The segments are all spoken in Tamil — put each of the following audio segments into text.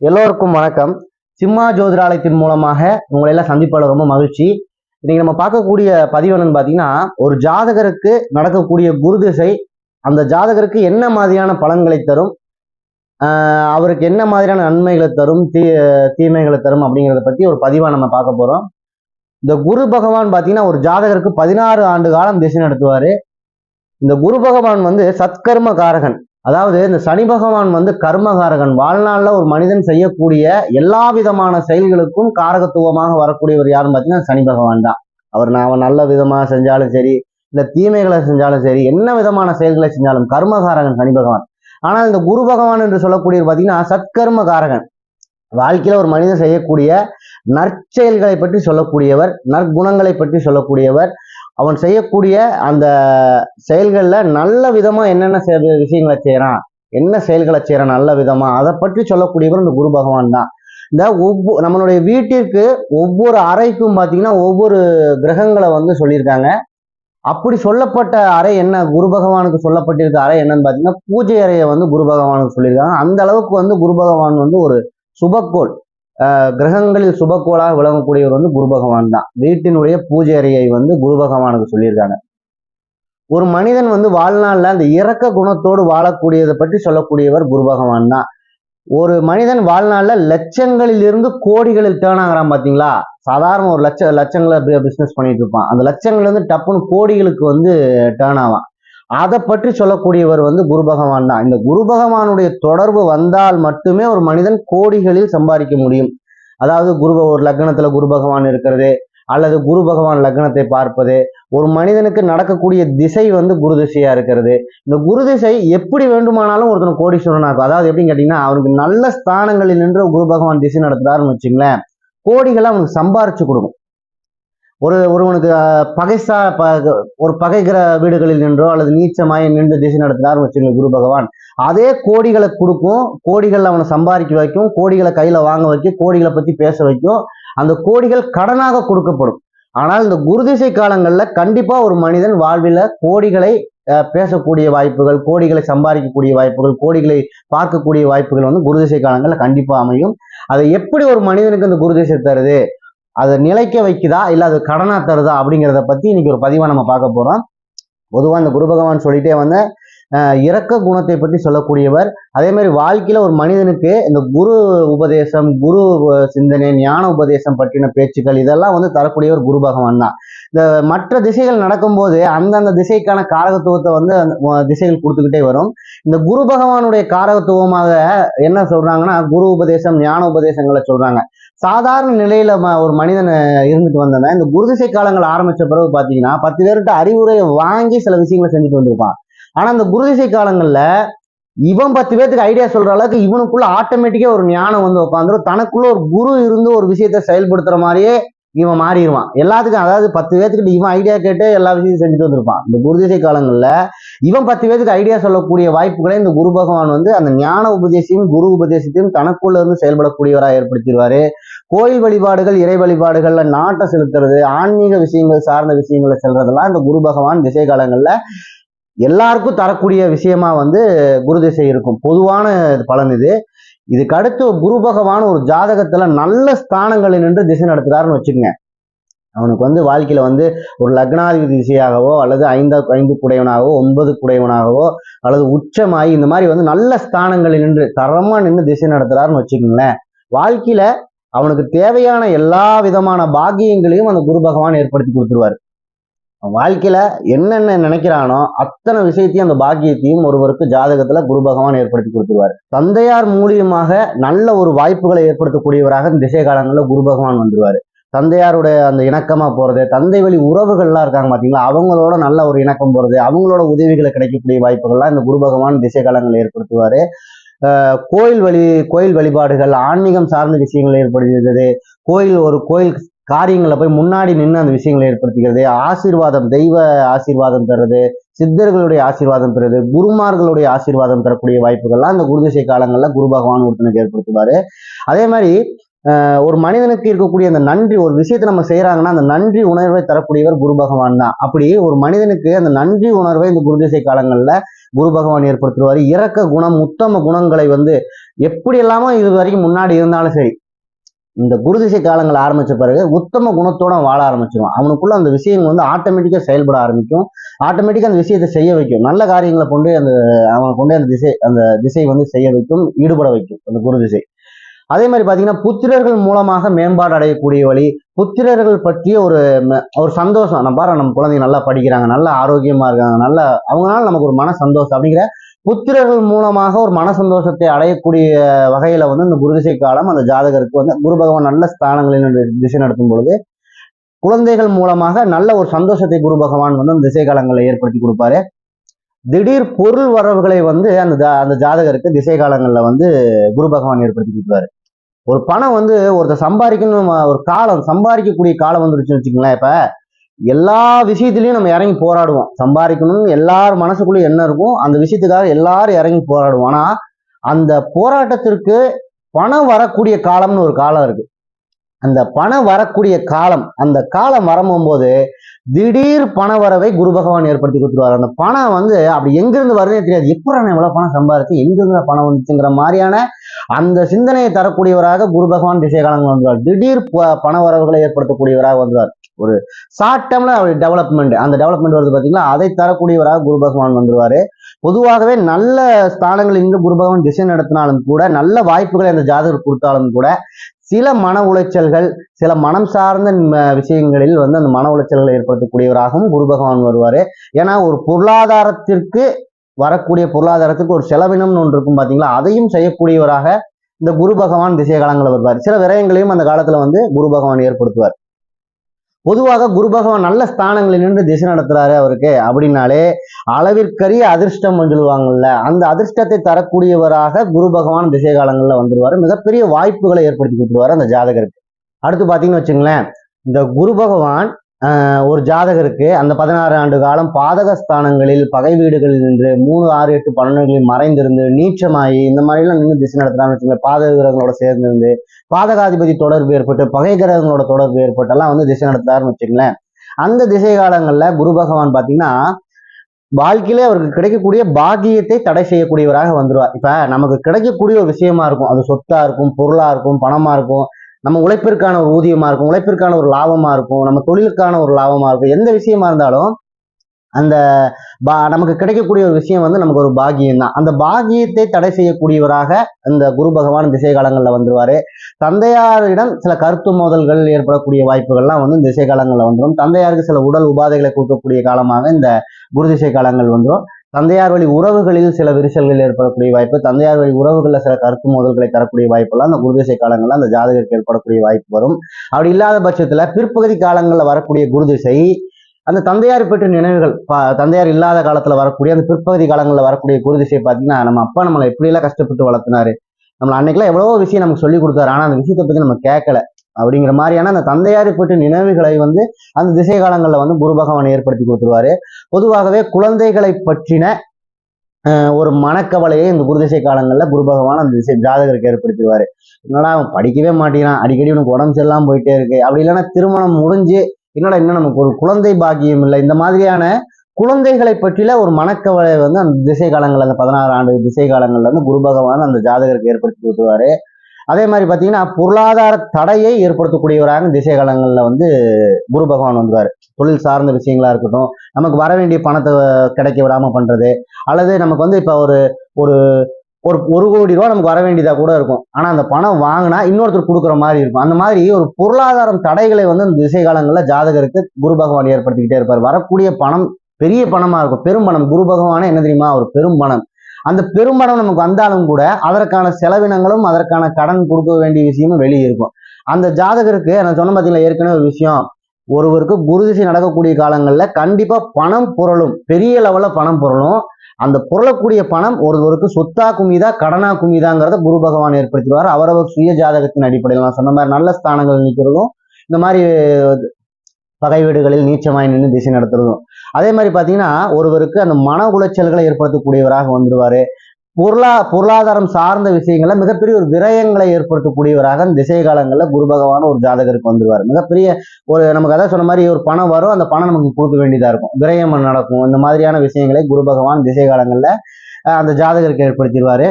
எல்லோருக்கும் வணக்கம். சிம்மா ஜோதிராலயத்தின் மூலமாக உங்களை எல்லாம் சந்திப்பதில் ரொம்ப மகிழ்ச்சி. இன்னைக்கு நம்ம பார்க்கக்கூடிய பதிவு என்னன்னு பார்த்தீங்கன்னா ஒரு ஜாதகருக்கு நடக்கக்கூடிய குரு திசை அந்த ஜாதகருக்கு என்ன மாதிரியான பலன்களை தரும் ஆஹ் அவருக்கு என்ன மாதிரியான நன்மைகளை தரும் தீ தீமைகளை தரும் அப்படிங்கிறத பற்றி ஒரு பதிவாக நம்ம பார்க்க போகிறோம் இந்த குரு பகவான் பார்த்தீங்கன்னா ஒரு ஜாதகருக்கு பதினாறு ஆண்டு காலம் திசை நடத்துவார். இந்த குரு பகவான் வந்து சத்கர்ம காரகன். அதாவது இந்த சனி பகவான் வந்து கர்மகாரகன். வாழ்நாளில் ஒரு மனிதன் செய்யக்கூடிய எல்லா விதமான செயல்களுக்கும் காரகத்துவமாக வரக்கூடியவர் யாருன்னு பார்த்தீங்கன்னா சனி பகவான் தான். அவர் நான் நல்ல விதமாக செஞ்சாலும் சரி இல்லை தீமைகளை செஞ்சாலும் சரி என்ன விதமான செயல்களை செஞ்சாலும் கர்மகாரகன் சனி பகவான். ஆனால் இந்த குரு பகவான் என்று சொல்லக்கூடியவர் பார்த்தீங்கன்னா சத்கர்ம காரகன் வாழ்க்கையில் ஒரு மனிதன் செய்யக்கூடிய நற்செயல்களை பற்றி சொல்லக்கூடியவர் நற்குணங்களை பற்றி சொல்லக்கூடியவர் அவன் செய்யக்கூடிய அந்த செயல்களில் நல்ல விதமாக என்னென்ன விஷயங்களை செய்கிறான் என்ன செயல்களை செய்கிறான் நல்ல விதமாக அதை பற்றி சொல்லக்கூடியவர் இந்த குரு பகவான் தான். இந்த ஒவ்வொ நம்மளுடைய வீட்டிற்கு ஒவ்வொரு அறைக்கும் பார்த்தீங்கன்னா ஒவ்வொரு கிரகங்களை வந்து சொல்லியிருக்காங்க. அப்படி சொல்லப்பட்ட அறை என்ன? குரு பகவானுக்கு சொல்லப்பட்டிருக்க அறை என்னன்னு பார்த்தீங்கன்னா பூஜை அறையை வந்து குரு பகவானுக்கு சொல்லியிருக்காங்க. அந்த அளவுக்கு வந்து குரு பகவான் வந்து ஒரு சுபக்கோள். கிரகங்களில் சுபக்கோளாக விளங்கக்கூடியவர் வந்து குரு பகவான் தான். வீட்டினுடைய பூஜை அறையை வந்து குரு பகவானுக்கு சொல்லியிருக்காங்க. ஒரு மனிதன் வந்து வாழ்நாளில் அந்த இறக்க குணத்தோடு வாழக்கூடியதை பற்றி சொல்லக்கூடியவர் குரு பகவான் தான். ஒரு மனிதன் வாழ்நாளில் லட்சங்களில் இருந்து கோடிகளில் டேர்ன் ஆகிறான் பார்த்தீங்களா சாதாரண ஒரு லட்ச லட்சங்களை பிஸ்னஸ் பண்ணிட்டு இருப்பான். அந்த லட்சங்கள் வந்து டப்புன்னு கோடிகளுக்கு வந்து டேர்ன் ஆவான். அதை பற்றி சொல்லக்கூடியவர் வந்து குரு பகவான் தான். இந்த குரு பகவானுடைய தொடர்பு வந்தால் மட்டுமே ஒரு மனிதன் கோடிகளில் சம்பாதிக்க முடியும். அதாவது குரு ஒரு லக்னத்துல குரு பகவான் இருக்கிறது அல்லது குரு பகவான் லக்னத்தை பார்ப்பது ஒரு மனிதனுக்கு நடக்கக்கூடிய திசை வந்து குரு திசையா இருக்கிறது. இந்த குரு திசை எப்படி வேண்டுமானாலும் ஒருத்தன் கோடீஸ்வரன் ஆகும் அதாவது எப்படின்னு கேட்டீங்கன்னா அவனுக்கு நல்ல ஸ்தானங்களில் நின்று குரு பகவான் திசை நடத்துறாருன்னு வச்சுங்களேன் கோடிகளை அவனுக்கு சம்பாரிச்சு கொடுக்கும். ஒரு ஒருவனுக்கு பகைசா ப ஒரு பகைகிற வீடுகளில் நின்றோ அல்லது நீச்சமாய நின்று திசை நடத்தினார் வச்சுங்க குரு பகவான். அதே கோடிகளை கொடுக்கும் கோடிகள் அவனை சம்பாதிக்க வைக்கும் கோடிகளை கையில வாங்க வைக்கும் கோடிகளை பத்தி பேச வைக்கும் அந்த கோடிகள் கடனாக கொடுக்கப்படும். ஆனால் இந்த குருதிசை காலங்கள்ல கண்டிப்பா ஒரு மனிதன் வாழ்வில் கோடிகளை அஹ், பேசக்கூடிய வாய்ப்புகள் கோடிகளை சம்பாதிக்கக்கூடிய வாய்ப்புகள் கோடிகளை பார்க்கக்கூடிய வாய்ப்புகள் வந்து குருதிசை காலங்களில் கண்டிப்பா அமையும். அதை எப்படி ஒரு மனிதனுக்கு இந்த குருதிசை தருது? அதை நிலைக்க வைக்குதா இல்லை அது கடனாக தருதா அப்படிங்கிறத பத்தி இன்னைக்கு ஒரு பதிவாக நம்ம பார்க்க போறோம். பொதுவா இந்த குரு பகவான் சொல்லிட்டே வந்த இறக்க குணத்தை பற்றி சொல்லக்கூடியவர். அதே மாதிரி வாழ்க்கையில ஒரு மனிதனுக்கு இந்த குரு உபதேசம் குரு சிந்தனை ஞான உபதேசம் பற்றின பேச்சுக்கள் இதெல்லாம் வந்து தரக்கூடியவர் குரு பகவான் தான். இந்த மற்ற திசைகள் நடக்கும்போது அந்தந்த திசைக்கான காரகத்துவத்தை வந்து அந்த, திசைகள் கொடுத்துக்கிட்டே வரும். இந்த குரு பகவானுடைய காரகத்துவமாக என்ன சொல்றாங்கன்னா குரு உபதேசம் ஞான உபதேசங்களை சொல்றாங்க. சாதாரண நிலையில ம- ஒரு மனிதன் இருந்துட்டு வந்தவன் இந்த குருதிசை காலங்கள் ஆரம்பிச்ச பிறகு பாத்தீங்கன்னா பத்து பேர்கிட்ட அறிவுரையை வாங்கி சில விஷயங்களை செஞ்சுட்டு வந்திருப்பான். ஆனா இந்த குருதிசை காலங்கள்ல இவன் பத்து பேர்த்துக்கு ஐடியா சொல்ற அளவுக்கு இவனுக்குள்ள ஆட்டோமேட்டிக்கா ஒரு ஞானம் வந்து உட்காந்துரும் தனக்குள்ள ஒரு குரு இருந்து ஒரு விஷயத்த செயல்படுத்துற மாதிரியே இவன் மாறிடுவான். எல்லாத்துக்கும் அதாவது பத்து பேர்த்துக்கிட்ட இவன் ஐடியா கேட்டு எல்லா விஷயத்தையும் செஞ்சுட்டு வந்திருப்பான். இந்த குருதிசை காலங்களில் இவன் பத்து பேர்த்துக்கு ஐடியா சொல்லக்கூடிய வாய்ப்புகளை இந்த குரு பகவான் வந்து அந்த ஞான உபதேசியும் குரு உபதேசத்தையும் தனக்குள்ள இருந்து செயல்படக்கூடியவராக ஏற்படுத்திடுவாரு. கோயில் வழிபாடுகள் இறை வழிபாடுகள்ல நாட்டை செலுத்துறது ஆன்மீக விஷயங்கள் சார்ந்த விஷயங்களை செல்றதெல்லாம் இந்த குரு பகவான் திசை காலங்களில் எல்லாருக்கும் தரக்கூடிய விஷயமா வந்து குரு திசை இருக்கும். பொதுவான பலன் இது. இதுக்கு அடுத்து குரு பகவான் ஒரு ஜாதகத்துல நல்ல ஸ்தானங்களில் நின்று திசை நடத்துறாருன்னு வச்சுக்கோங்க. அவனுக்கு வந்து வாழ்க்கையில வந்து ஒரு லக்னாதிபதி திசையாகவோ அல்லது ஐந்தா ஐந்து குடையவனாகவோ ஒன்பது குடையவனாகவோ அல்லது உச்சமாகி இந்த மாதிரி வந்து நல்ல ஸ்தானங்களில் நின்று தரமா நின்று திசை நடத்துறாருன்னு வச்சுக்கோங்களேன். வாழ்க்கையில அவனுக்கு தேவையான எல்லா விதமான பாக்கியங்களையும் அந்த குரு பகவான் ஏற்படுத்தி கொடுத்துருவாரு. வாழ்க்கையில என்னென்ன நினைக்கிறானோ அத்தனை விஷயத்தையும் அந்த பாக்கியத்தையும் ஒருவருக்கு ஜாதகத்துல குரு பகவான் ஏற்படுத்தி கொடுத்துருவாரு. தந்தையார் மூலியமாக நல்ல ஒரு வாய்ப்புகளை ஏற்படுத்தக்கூடியவராக இந்த திசை காலங்களில் குரு பகவான் வந்துருவாரு. தந்தையாருடைய அந்த இணக்கமா போறது தந்தை வழி உறவுகள்லாம் இருக்காங்க பாத்தீங்களா? அவங்களோட நல்ல ஒரு இணக்கம் போறது அவங்களோட உதவிகளை கிடைக்கக்கூடிய வாய்ப்புகள்லாம் இந்த குரு பகவான் திசை காலங்களில் ஏற்படுத்துவாரு. கோயில் வழி கோயில் வழிபாடுகள் ஆன்மீகம் சார்ந்த விஷயங்கள் ஏற்படுகிறது. கோயில் ஒரு கோயில் காரியங்களை போய் முன்னாடி நின்று அந்த விஷயங்களை ஏற்படுத்திக்கிறது. ஆசீர்வாதம் தெய்வ ஆசீர்வாதம் தர்றது சித்தர்களுடைய ஆசீர்வாதம் பெறுறது குருமார்களுடைய ஆசீர்வாதம் தரக்கூடிய வாய்ப்புகள்லாம் அந்த குருதிசை காலங்களில் குரு பகவான் ஒருத்தனுக்கு ஏற்படுத்துவாரு. அதே மாதிரி ஒரு மனிதனுக்கு இருக்கக்கூடிய அந்த நன்றி ஒரு விஷயத்தை நம்ம செய்யறாங்கன்னா அந்த நன்றி உணர்வை தரக்கூடியவர் குரு பகவான் தான். அப்படி ஒரு மனிதனுக்கு அந்த நன்றி உணர்வை இந்த குருதிசை காலங்களில் குரு பகவான் ஏற்படுத்துவார். இறக்க குணம் உத்தம குணங்களை வந்து எப்படி எல்லாமோ இது வரைக்கும் முன்னாடி இருந்தாலும் சரி இந்த குருதிசை காலங்கள் ஆரம்பிச்ச பிறகு உத்தம குணத்தோட வாழ ஆரம்பிச்சிடும் அவனுக்குள்ள அந்த விஷயங்கள் வந்து ஆட்டோமேட்டிக்கா செயல்பட ஆரம்பிக்கும். ஆட்டோமேட்டிக்கா அந்த விஷயத்தை செய்ய வைக்கும். நல்ல காரியங்களை கொண்டு அந்த அவனை கொண்டு அந்த திசை அந்த திசை வந்து செய்ய வைக்கும் ஈடுபட வைக்கும் அந்த குரு திசை. அதே மாதிரி பாத்தீங்கன்னா புத்திரர்கள் மூலமாக மேம்பாடு அடையக்கூடிய வழி புத்திரர்கள் பற்றிய ஒரு ஒரு சந்தோஷம். நம்ம பாரு நம்ம குழந்தைங்க நல்லா படிக்கிறாங்க நல்ல ஆரோக்கியமா இருக்காங்க நல்ல அவங்களால நமக்கு ஒரு மன சந்தோஷம் அப்படிங்கிற புத்திரர்கள் மூலமாக ஒரு மன சந்தோஷத்தை அடையக்கூடிய வகையில வந்து இந்த குருதிசை காலம் அந்த ஜாதகருக்கு வந்து குரு பகவான் நல்ல ஸ்தானங்களில் திசை நடத்தும் பொழுது குழந்தைகள் மூலமாக நல்ல ஒரு சந்தோஷத்தை குரு பகவான் வந்து அந்த திசை காலங்களில் ஏற்படுத்தி கொடுப்பாரு. திடீர் பொருள் வரவுகளை வந்து அந்த ஜா- அந்த ஜாதகருக்கு திசை காலங்களில் வந்து குரு பகவான் ஏற்படுத்தி கொடுப்பாரு. ஒரு பணம் வந்து ஒருத்தர் சம்பாதிக்கணும் ஒரு காலம் சம்பாதிக்கக்கூடிய காலம் வந்துருச்சுன்னு வச்சுக்கோங்களேன் இப்ப எல்லா விஷயத்திலையும் நம்ம இறங்கி போராடுவோம். சம்பாதிக்கணும்னு எல்லார் மனசுக்குள்ளேயும் என்ன இருக்கும். அந்த விஷயத்துக்காக எல்லாரும் இறங்கி போராடுவோம். ஆனா அந்த போராட்டத்திற்கு பணம் வரக்கூடிய காலம்னு ஒரு காலம் இருக்கு. அந்த பணம் வரக்கூடிய காலம் அந்த காலம் வரும்போது திடீர் பண வரவை குரு பகவான் ஏற்படுத்தி கொடுத்துருவார். அந்த பணம் வந்து அப்படி எங்கிருந்து வருதுன்னே தெரியாது. எப்படி நான் எவ்வளோ பணம் சம்பாதிச்சு எங்கிருந்து பணம் வந்துச்சுங்கிற மாதிரியான அந்த சிந்தனையை தரக்கூடியவராக குரு பகவான் திசை காலங்கள் வந்துவார் திடீர் ப- பண வரவுகளை ஏற்படுத்தக்கூடியவராக வந்துவார் ஒரு ஷார்ட் டேர்ம்ல அவர் டெவலப்மெண்ட் அந்த டெவலப்மெண்ட் வருது பார்த்தீங்களா அதை தரக்கூடியவராக குரு பகவான் வந்துருவாரு. பொதுவாகவே நல்ல ஸ்தானங்கள் இங்கு குரு பகவான் திசை நடத்தினாலும் கூட நல்ல வாய்ப்புகளை அந்த ஜாதகர் கொடுத்தாலும் கூட சில மன உளைச்சல்கள் சில மனம் சார்ந்த விஷயங்களில் வந்து அந்த மன உளைச்சல்களை ஏற்படுத்தக்கூடியவராகவும் குரு பகவான் வருவார். ஏன்னா ஒரு பொருளாதாரத்திற்கு வரக்கூடிய பொருளாதாரத்துக்கு ஒரு செலவினம்னு ஒன்று இருக்கும் பார்த்தீங்களா அதையும் செய்யக்கூடியவராக இந்த குரு பகவான் திசை காலங்களில் வருவார். சில விரயங்களையும் அந்த காலத்தில் வந்து குரு பகவான் ஏற்படுத்துவார். பொதுவாக குரு பகவான் நல்ல ஸ்தானங்களில் நின்று திசை நடத்துறாரு அவருக்கு அப்படின்னாலே அளவிற்கரிய அதிர்ஷ்டம் சொல்லுவாங்கல்ல. அந்த அதிர்ஷ்டத்தை தரக்கூடியவராக குரு பகவான் திசை காலங்களில் வந்துருவாரு மிகப்பெரிய வாய்ப்புகளை ஏற்படுத்தி கொடுத்துருவாரு அந்த ஜாதகருக்கு. அடுத்து பார்த்தீங்கன்னு வச்சுங்களேன் இந்த குரு பகவான் ஒரு ஜாதகருக்கு அந்த பதினாறு ஆண்டு காலம் பாதக ஸ்தானங்களில் பகை வீடுகளில் நின்று மூணு ஆறு எட்டு பன்னெண்டுகளில் மறைந்திருந்து நீச்சமாகி இந்த மாதிரிலாம் நின்று திசை நடத்துறான்னு வச்சுக்கோங்க பாதக கிரகங்களோட சேர்ந்திருந்து பாதகாதிபதி தொடர்பு ஏற்பட்டு பகை கிரகங்களோட தொடர்பு ஏற்பட்டெல்லாம் வந்து திசை நடத்தாருன்னு வச்சுங்களேன் அந்த திசை காலங்களில் குரு பகவான் பார்த்தீங்கன்னா வாழ்க்கையிலே அவருக்கு கிடைக்கக்கூடிய பாக்கியத்தை தடை செய்யக்கூடியவராக வந்துடுவார் இப்போ நமக்கு கிடைக்கக்கூடிய ஒரு விஷயமா இருக்கும். அது சொத்தா இருக்கும் பொருளா இருக்கும் பணமா இருக்கும். நம்ம உழைப்பிற்கான ஒரு ஊதியமாக இருக்கும் உழைப்பிற்கான ஒரு லாபமா இருக்கும் நம்ம தொழிலுக்கான ஒரு லாபமாக இருக்கும் எந்த விஷயமா இருந்தாலும் அந்த பா நமக்கு கிடைக்கக்கூடிய ஒரு விஷயம் வந்து நமக்கு ஒரு பாக்கியம் தான் அந்த பாக்கியத்தை தடை செய்யக்கூடியவராக அந்த குரு பகவான் திசை காலங்களில் வந்துருவாரு. தந்தையாரிடம் சில கருத்து மோதல்கள் ஏற்படக்கூடிய வாய்ப்புகள்லாம் வந்து திசை காலங்களில் வந்துடும் தந்தையாருக்கு சில உடல் உபாதைகளை கொடுக்கக்கூடிய காலமாக இந்த குரு திசை காலங்கள் வந்துடும் தந்தையார் வழி உறவுகளில் சில விரிசல்கள் ஏற்படக்கூடிய வாய்ப்பு தந்தையார் வழி உறவுகளில் சில கருத்து மோதல்களை தரக்கூடிய வாய்ப்பெல்லாம் அந்த குருதிசை காலங்களில் அந்த ஜாதகருக்கு ஏற்படக்கூடிய வாய்ப்பு வரும். அப்படி இல்லாத பட்சத்தில் பிற்பகுதி காலங்களில் வரக்கூடிய குருதிசை அந்த தந்தையார் பெற்ற நினைவுகள் தந்தையார் இல்லாத காலத்தில் வரக்கூடிய அந்த பிற்பகுதி காலங்களில் வரக்கூடிய குருதிசை பார்த்தீங்கன்னா நம்ம அப்பா நம்மளை எப்படியெல்லாம் கஷ்டப்பட்டு வளர்த்தினாரு நம்மளை அன்னைக்கெல்லாம் எவ்வளோ விஷயம் நமக்கு சொல்லி கொடுத்தாரு. ஆனால் அந்த விஷயத்தை பற்றி நம்ம கேட்கல அப்படிங்கிற மாதிரியான அந்த தந்தையாரை பற்றி நினைவுகளை வந்து அந்த திசை காலங்களில் வந்து குரு பகவான் ஏற்படுத்தி கொடுத்துருவாரு. பொதுவாகவே குழந்தைகளை பற்றின அஹ், ஒரு மனக்கவலையை இந்த குருதிசை காலங்களில் குரு பகவான் அந்த திசை ஜாதகருக்கு ஏற்படுத்திடுவாரு என்னடா அவன் படிக்கவே மாட்டேங்கிறான். அடிக்கடி உனக்கு உடம்பு சரியில்லாம போயிட்டே இருக்கு. அப்படி இல்லைன்னா திருமணம் முடிஞ்சு என்னடா இன்னும் நமக்கு ஒரு குழந்தை பாக்கியம் இல்லை. இந்த மாதிரியான குழந்தைகளை பற்றில ஒரு மனக்கவலை வந்து அந்த திசை காலங்கள் அந்த பதினாறு ஆண்டு திசை காலங்கள்ல வந்து குரு பகவான் அந்த ஜாதகருக்கு ஏற்படுத்தி கொடுத்துருவாரு. அதே மாதிரி பார்த்தீங்கன்னா பொருளாதார தடையை ஏற்படுத்தக்கூடியவராக திசை காலங்களில் வந்து குரு பகவான் வந்துவார் தொழில் சார்ந்த விஷயங்களா இருக்கட்டும் நமக்கு வர வேண்டிய பணத்தை கிடைக்க விடாமல் பண்ணுறது அல்லது நமக்கு வந்து இப்போ ஒரு ஒரு ஒரு ஒரு கோடி ரூபா நமக்கு வர வேண்டியதாக கூட இருக்கும். ஆனால் அந்த பணம் வாங்கினா இன்னொருத்தர் கொடுக்குற மாதிரி இருக்கும். அந்த மாதிரி ஒரு பொருளாதாரம் தடைகளை வந்து அந்த திசை காலங்களில் ஜாதகருக்கு குரு பகவான் ஏற்படுத்திக்கிட்டே இருப்பார். வரக்கூடிய பணம் பெரிய பணமாக இருக்கும். பெரும் பணம். குரு பகவானே என்ன தெரியுமா? ஒரு பெரும் பணம். அந்த பெரும்பணம் நமக்கு வந்தாலும் கூட அதற்கான செலவினங்களும் அதற்கான கடன் கொடுக்க வேண்டிய விஷயமும் வெளியே இருக்கும். அந்த ஜாதகருக்கு நான் சொன்ன பார்த்தீங்களா ஏற்கனவே ஒரு விஷயம். ஒருவருக்கு குருதிசை நடக்கக்கூடிய காலங்களில் கண்டிப்பாக பணம் புரளும் பெரிய லெவலில் பணம் புரளும் அந்த புரளக்கூடிய பணம் ஒருவருக்கு சொத்தா குமிதா கடனா குமிதாங்கிறத குரு பகவான் ஏற்படுத்திடுவார். அவரவர் சுய ஜாதகத்தின் அடிப்படையில் நான் சொன்ன மாதிரி நல்ல ஸ்தானங்கள் நிற்கிறதும் இந்த மாதிரி பகை வீடுகளில் நீச்சமாய் நின்று திசை நடத்துறதும். அதே மாதிரி பார்த்தீங்கன்னா ஒருவருக்கு அந்த மன உளைச்சல்களை ஏற்படுத்தக்கூடியவராக வந்துருவாரு. பொருளா பொருளாதாரம் சார்ந்த விஷயங்கள்ல மிகப்பெரிய ஒரு விரயங்களை ஏற்படுத்தக்கூடியவராக அந்த திசை காலங்கள்ல குரு பகவான் ஒரு ஜாதகருக்கு வந்துருவார். மிகப்பெரிய ஒரு நமக்கு அதான் சொன்ன மாதிரி ஒரு பணம் வரும் அந்த பணம் நமக்கு கொடுக்க வேண்டியதா இருக்கும். விரயம் நடக்கும். இந்த மாதிரியான விஷயங்களை குரு பகவான் திசை காலங்கள்ல அந்த ஜாதகருக்கு ஏற்படுத்திடுவாரு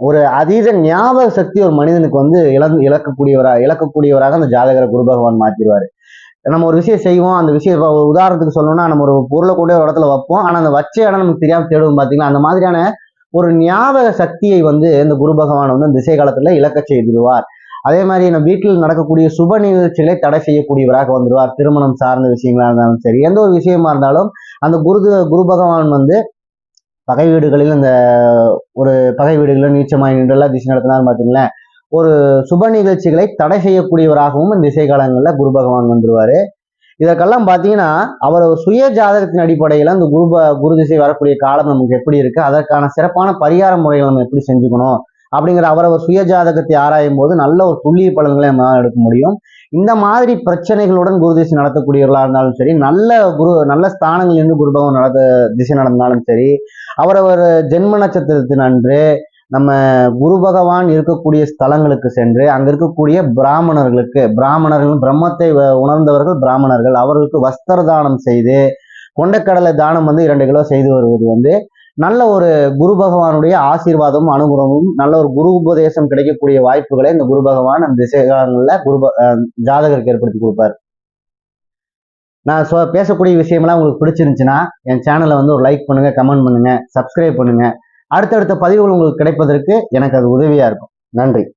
ஒரு அதீத ஞாபக சக்தி ஒரு மனிதனுக்கு வந்து இழந்து இழக்கக்கூடியவராக இழக்கக்கூடியவராக அந்த ஜாதகரை குரு பகவான் மாற்றிடுவார் நம்ம ஒரு விஷயம் செய்வோம் அந்த விஷயம் உதாரணத்துக்கு சொல்லணும்னா நம்ம ஒரு பொருளை கொண்டு ஒரு இடத்துல வைப்போம். ஆனால் அந்த வச்ச இடம் நமக்கு தெரியாமல் தேடுவோம் பார்த்தீங்களா அந்த மாதிரியான ஒரு ஞாபக சக்தியை வந்து இந்த குரு பகவான் வந்து திசை காலத்தில் இழக்க செய்திருவார் அதே மாதிரி நம்ம வீட்டில் நடக்கக்கூடிய சுப நிகழ்ச்சிகளை தடை செய்யக்கூடியவராக வந்துடுவார். திருமணம் சார்ந்த விஷயங்களா இருந்தாலும் சரி எந்த ஒரு விஷயமா இருந்தாலும் அந்த குரு குரு பகவான் வந்து பகை வீடுகளில் இந்த ஒரு பகை வீடுகளில் நீச்சமாய் நின்றெல்லாம் திசை நடத்தினார் பார்த்தீங்களேன் ஒரு சுப நிகழ்ச்சிகளை தடை செய்யக்கூடியவராகவும் இந்த திசை காலங்களில் குரு பகவான் வந்துடுவார் இதற்கெல்லாம் பார்த்தீங்கன்னா அவர் சுய ஜாதகத்தின் அடிப்படையில் அந்த குரு குரு திசை வரக்கூடிய காலம் நமக்கு எப்படி இருக்கு அதற்கான சிறப்பான பரிகார முறைகளை நம்ம எப்படி செஞ்சுக்கணும் அப்படிங்கிற அவரவர் சுய ஜாதகத்தை ஆராயும் போது நல்ல ஒரு துல்லிய பலன்களை நம்ம எடுக்க முடியும். இந்த மாதிரி பிரச்சனைகளுடன் குரு திசை நடத்தக்கூடியவர்களாக இருந்தாலும் சரி நல்ல குரு நல்ல ஸ்தானங்கள் இருந்து குரு பகவான் நடத்த திசை நடந்தாலும் சரி அவரவர் ஜென்ம நட்சத்திரத்தின் அன்று நம்ம குரு பகவான் இருக்கக்கூடிய ஸ்தலங்களுக்கு சென்று அங்க இருக்கக்கூடிய பிராமணர்களுக்கு பிராமணர்கள் பிரம்மத்தை வ- உணர்ந்தவர்கள் பிராமணர்கள் அவர்களுக்கு வஸ்திர தானம் செய்து கொண்டக்கடலை தானம் வந்து இரண்டு கிலோ செய்து வருவது வந்து நல்ல ஒரு குரு பகவானுடைய ஆசீர்வாதமும் அனுகுணமும் நல்ல ஒரு குரு உபதேசம் கிடைக்கக்கூடிய வாய்ப்புகளை இந்த குரு பகவான் அந்த திசைகாலங்களில் குரு ஜாதகருக்கு ஏற்படுத்தி கொடுப்பார். நான் சொ பேசக்கூடிய விஷயமெல்லாம் உங்களுக்கு பிடிச்சிருந்துச்சுன்னா என் சேனலை வந்து ஒரு லைக் பண்ணுங்கள் கமெண்ட் பண்ணுங்கள் சப்ஸ்கிரைப் பண்ணுங்கள் அடுத்தடுத்த பதிவுகள் உங்களுக்கு கிடைப்பதற்கு எனக்கு அது உதவியாக இருக்கும். நன்றி.